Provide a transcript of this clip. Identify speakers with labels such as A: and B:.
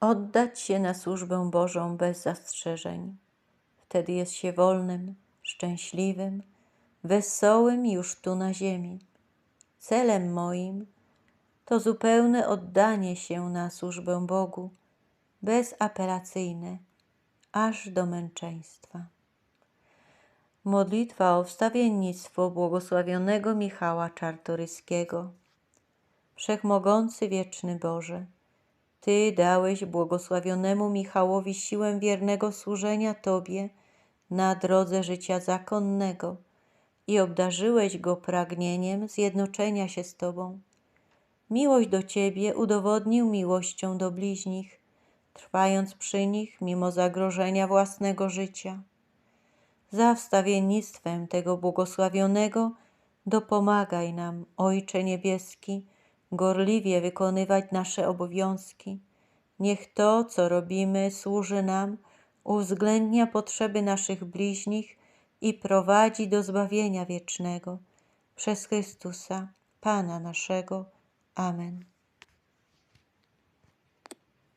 A: oddać się na służbę Bożą bez zastrzeżeń. Wtedy jest się wolnym, szczęśliwym, wesołym już tu na ziemi. Celem moim to zupełne oddanie się na służbę Bogu, bezapelacyjne, aż do męczeństwa. Modlitwa o wstawiennictwo błogosławionego Michała Czartoryskiego. Wszechmogący wieczny Boże, Ty dałeś błogosławionemu Michałowi siłę wiernego służenia Tobie na drodze życia zakonnego i obdarzyłeś go pragnieniem zjednoczenia się z Tobą. Miłość do Ciebie udowodnił miłością do bliźnich, trwając przy nich mimo zagrożenia własnego życia. Za wstawiennictwem tego błogosławionego dopomagaj nam, Ojcze Niebieski, gorliwie wykonywać nasze obowiązki. Niech to, co robimy, służy nam, uwzględnia potrzeby naszych bliźnich i prowadzi do zbawienia wiecznego. Przez Chrystusa, Pana naszego. Amen.